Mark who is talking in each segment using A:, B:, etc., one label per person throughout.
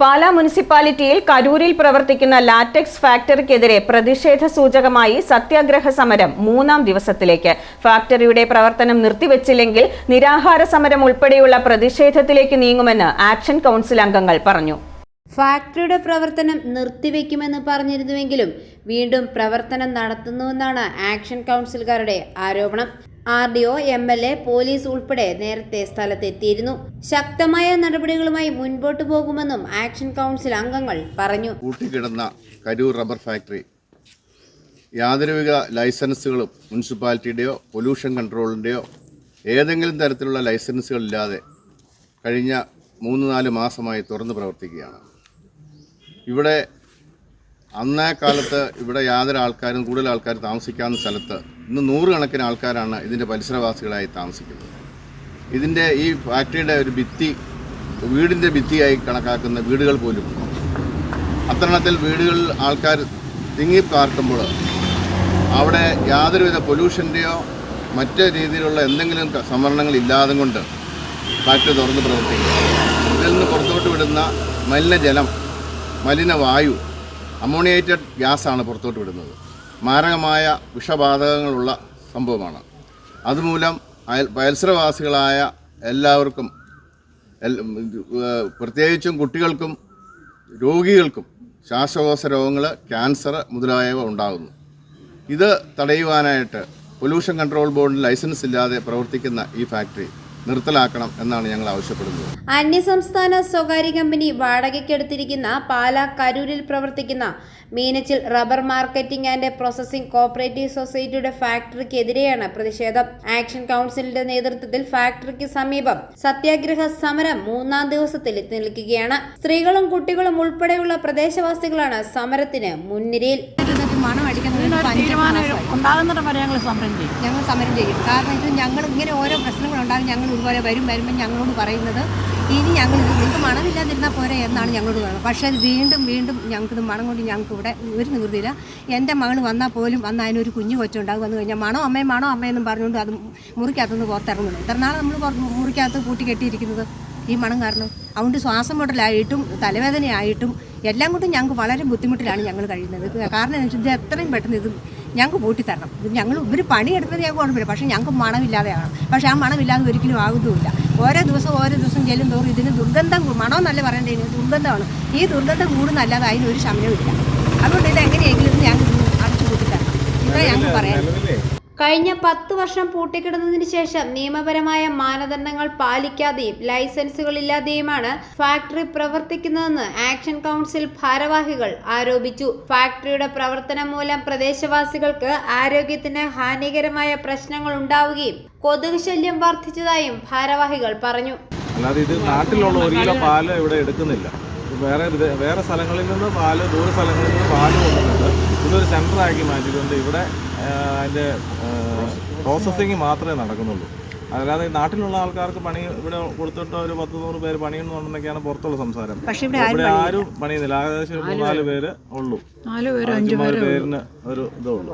A: പാലാ മുനിസിപ്പാലിറ്റിയിൽ കരൂരിൽ പ്രവർത്തിക്കുന്ന ലാറ്റക്സ് ഫാക്ടറിക്കെതിരെ പ്രതിഷേധ സൂചകമായി സത്യാഗ്രഹ സമരം മൂന്നാം ദിവസത്തിലേക്ക്. ഫാക്ടറിയുടെ പ്രവർത്തനം നിർത്തിവെച്ചില്ലെങ്കിൽ നിരാഹാര സമരം ഉൾപ്പെടെയുള്ള പ്രതിഷേധത്തിലേക്ക് നീങ്ങുമെന്ന് ആക്ഷൻ കൗൺസിൽ അംഗങ്ങൾ പറഞ്ഞു.
B: ഫാക്ടറിയുടെ പ്രവർത്തനം നിർത്തിവെക്കുമെന്ന് പറഞ്ഞിരുന്നുവെങ്കിലും വീണ്ടും പ്രവർത്തനം നടത്തുന്നുവെന്നാണ് ആക്ഷൻ കൗൺസിലുകാരുടെ ആരോപണം. R D O M L A police ഉൾപ്പെടെ നേരത്തെ സ്ഥലത്തെത്തിയിരുന്നു. ശക്തമായ നടപടികളുമായി മുൻപോട്ട് പോകുമെന്നും ആക്ഷൻ കൗൺസിൽ അംഗങ്ങൾ പറഞ്ഞു.
C: കൂട്ടിക്കിടന്ന കരൂർ റബ്ബർ ഫാക്ടറി. യാതൊരുവിധ ലൈസൻസുകളും മുനിസിപ്പാലിറ്റിയുടെയോ പൊല്യൂഷൻ കൺട്രോളിന്റെയോ ഏതെങ്കിലും തരത്തിലുള്ള ലൈസൻസുകളില്ലാതെ കഴിഞ്ഞ മൂന്ന് നാല് മാസമായി തുറന്ന് പ്രവർത്തിക്കുകയാണ്. ഇവിടെ അന്നേ കാലത്ത് ഇവിടെ യാതൊരു ആൾക്കാരും കൂടുതൽ ആൾക്കാർ താമസിക്കാവുന്ന സ്ഥലത്ത് ഇന്ന് നൂറുകണക്കിന് ആൾക്കാരാണ് ഇതിന്റെ പരിസരവാസികളായി താമസിക്കുന്നത്. ഇതിന്റെ ഈ ഫാക്ടറിയുടെ ഒരു ഭിത്തി വീടിന്റെ ഭിത്തിയായി കണക്കാക്കുന്ന വീടുകൾ പോലും അത്തരണത്തിൽ വീടുകളിൽ ആൾക്കാർ തിങ്ങി പാർക്കുമ്പോൾ അവിടെ യാതൊരുവിധ പൊല്യൂഷന്റെയോ മറ്റ് രീതിയിലുള്ള എന്തെങ്കിലും സംവരണങ്ങൾ ഇല്ലാതെ കൊണ്ട് ഫാക്ടറി തുറന്ന് പ്രവർത്തിക്കുന്നു. ഇതിൽ നിന്ന് പുറത്തോട്ട് വിടുന്ന മലിനജലം മലിനവായു അമോണിയേറ്റഡ് ഗ്യാസാണ് പുറത്തോട്ട് വിടുന്നത്. മാരകമായ വിഷബാധകങ്ങളുള്ള സംഭവമാണ്. അതുമൂലം അയൽ പരിസരവാസികളായ എല്ലാവർക്കും പ്രത്യേകിച്ചും കുട്ടികൾക്കും രോഗികൾക്കും ശ്വാസകോശ രോഗങ്ങൾ ക്യാൻസർ മുതലായവ ഉണ്ടാകുന്നു. ഇത് തടയുവാനായിട്ട് പൊല്യൂഷൻ കൺട്രോൾ ബോർഡിന് ലൈസൻസ് ഇല്ലാതെ പ്രവർത്തിക്കുന്ന ഈ ഫാക്ടറി നിർത്തലാക്കണം എന്നാണ് ഞങ്ങൾ ആവശ്യപ്പെടുന്നത്.
B: അന്യസംസ്ഥാന സ്വകാര്യ കമ്പനി വാടകയ്ക്കെടുത്തിരിക്കുന്ന പാലാ കരൂരിൽ പ്രവർത്തിക്കുന്ന Meenachil rubber marketing and processing cooperative സൊസൈറ്റിയുടെ ഫാക്ടറിക്കെതിരെയാണ് പ്രതിഷേധം. ആക്ഷൻ കൗൺസിലിന്റെ നേതൃത്വത്തിൽ ഫാക്ടറിക്ക് സമീപം സത്യാഗ്രഹ സമരം മൂന്നാം ദിവസത്തിൽ എത്തി നിൽക്കുകയാണ്. സ്ത്രീകളും കുട്ടികളും ഉൾപ്പെടെയുള്ള പ്രദേശവാസികളാണ് സമരത്തിന് മുൻനിരയിൽ.
D: മണം അടിക്കുന്നത്
E: ഇതിനൊരു തീരുമാനം ഉണ്ടാകുന്നിടം വരെ ഞങ്ങൾ സമരം ചെയ്യും.
D: ഞങ്ങൾ സമരം ചെയ്യും. കാരണം ഇത് ഞങ്ങൾ ഇങ്ങനെ ഓരോ പ്രശ്നങ്ങൾ ഉണ്ടാകും ഞങ്ങൾ ഇതുപോലെ വരും വരുമ്പോൾ ഞങ്ങളോട് പറയുന്നത് ഇനി ഞങ്ങൾ ഇത് നിങ്ങൾക്ക് മണമില്ലാതിരുന്നാൽ പോരെ എന്നാണ് ഞങ്ങളോട് പറയുന്നത്. പക്ഷേ അത് വീണ്ടും വീണ്ടും ഞങ്ങൾക്കിത് മണം കൊണ്ട് ഞങ്ങൾക്ക് ഇവിടെ ഒരു നിവൃത്തിയില്ല. എന്റെ മകൾ വന്നാൽ പോലും വന്ന് അതിനൊരു കുഞ്ഞു കൊച്ചുണ്ടാകും വന്നു കഴിഞ്ഞാൽ മണോ അമ്മയും മണോ അമ്മയെന്നും പറഞ്ഞുകൊണ്ട് അത് മുറിക്കകത്തുനിന്ന് പുറത്തിറങ്ങുന്നു ഇത്ര നാൾ നമ്മൾ മുറിക്കകത്ത് കൂട്ടി കെട്ടിയിരിക്കുന്നത് ഈ മണം കാരണം. അതുകൊണ്ട് ശ്വാസം മുട്ടലായിട്ടും തലവേദനയായിട്ടും എല്ലാം കൊണ്ടും ഞങ്ങൾക്ക് വളരെ ബുദ്ധിമുട്ടിലാണ് ഞങ്ങൾ കഴിയുന്നത്. കാരണം എന്ന് വെച്ചാൽ ഇത് എത്രയും പെട്ടെന്ന് ഇത് ഞങ്ങൾക്ക് പൂട്ടി തരണം ഇത് ഞങ്ങൾ ഇവർ പണിയെടുത്തത് ഞങ്ങൾക്ക് കുഴപ്പമില്ല. പക്ഷേ ഞങ്ങൾക്ക് മണമില്ലാതെയാണ് പക്ഷേ ആ മണമില്ലാതെ ഒരിക്കലും ആകുന്നുമില്ല. ഓരോ ദിവസം ഓരോ ദിവസം ചെല്ലും തോറും ഇതിന് ദുർഗന്ധം മണമെന്നല്ല പറയേണ്ടത് ഇതിന് ദുർഗന്ധമാണ്. ഈ ദുർഗന്ധം കൂടുന്നല്ലാതെ അതിനൊരു ശമനമില്ല അതുകൊണ്ട് ഇത് എങ്ങനെയെങ്കിലും ഞങ്ങൾ അടച്ചു പൂട്ടിത്തരണം. ഇതാ ഞങ്ങൾക്ക് പറയാൻ
B: കഴിഞ്ഞ പത്ത് വർഷം പൂട്ടിക്കിടന്നതിന് ശേഷം നിയമപരമായ മാനദണ്ഡങ്ങൾ പാലിക്കാതെയും ലൈസൻസുകളില്ലാതെയുമാണ് ഫാക്ടറി പ്രവർത്തിക്കുന്നതെന്ന് ആക്ഷൻ കൗൺസിൽ ഭാരവാഹികൾ ആരോപിച്ചു. ഫാക്ടറിയുടെ പ്രവർത്തനം മൂലം പ്രദേശവാസികൾക്ക് ആരോഗ്യത്തിന് ഹാനികരമായ പ്രശ്നങ്ങൾ ഉണ്ടാവുകയും കൊതുക് ശല്യം വർദ്ധിച്ചതായും ഭാരവാഹികൾ പറഞ്ഞു.
F: അല്ലാതെ ഇത് നാട്ടിലുള്ള ഒരു കിലോ പാൽ ഇവിടെ എടുക്കുന്നില്ല. വേറെ വേറെ സ്ഥലങ്ങളിൽ നിന്ന് പാൽ ദൂര സ്ഥലങ്ങളിൽ നിന്ന് പാൽ കൊണ്ടുവന്നിട്ട് ഇതൊരു സെന്ററാക്കി മാറ്റിക്കൊണ്ട് ഇവിടെ അതിന്റെ പ്രോസസ്സിങ് മാത്രമേ നടക്കുന്നുള്ളൂ. അല്ലാതെ നാട്ടിലുള്ള ആൾക്കാർക്ക് പണി ഇവിടെ കൊടുത്തിട്ട് ഒരു പത്ത് നൂറ് പേര് പണിയുന്നുണ്ടെന്നൊക്കെയാണ് പുറത്തുള്ള സംസാരം.
D: പക്ഷേ ഇവിടെ ആരും
F: പണിയുന്നില്ല. ഏകദേശം മൂന്നാൽ പേര് ഉള്ളൂ.
E: നാല് പേര്
F: ഉള്ളു. പേരിന് ഒരു ഇതേ ഉള്ളൂ.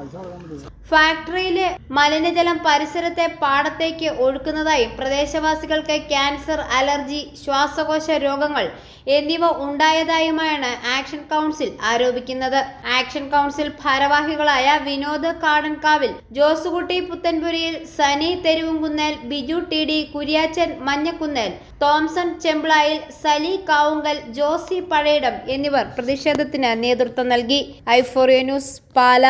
B: ഫാക്ടറിയിലെ മലിനജലം പരിസരത്തെ പാടത്തേക്ക് ഒഴുക്കുന്നതായും പ്രദേശവാസികൾക്ക് ക്യാൻസർ അലർജി ശ്വാസകോശ രോഗങ്ങൾ എന്നിവ ഉണ്ടായതായുമാണ് ആക്ഷൻ കൗൺസിൽ ആരോപിക്കുന്നത്. ആക്ഷൻ കൗൺസിൽ ഭാരവാഹികളായ Vinod Kadankavil Josukutty Puthenpurayil Sani Theruvumkunnel Biju T D Kuriachan Manjakkunnel Thomson Chemplayil Sali Kavungal Josy Pazhayidam എന്നിവർ പ്രതിഷേധത്തിന് നേതൃത്വം നൽകി. ഐഫോറിയ ന്യൂസ് പാല.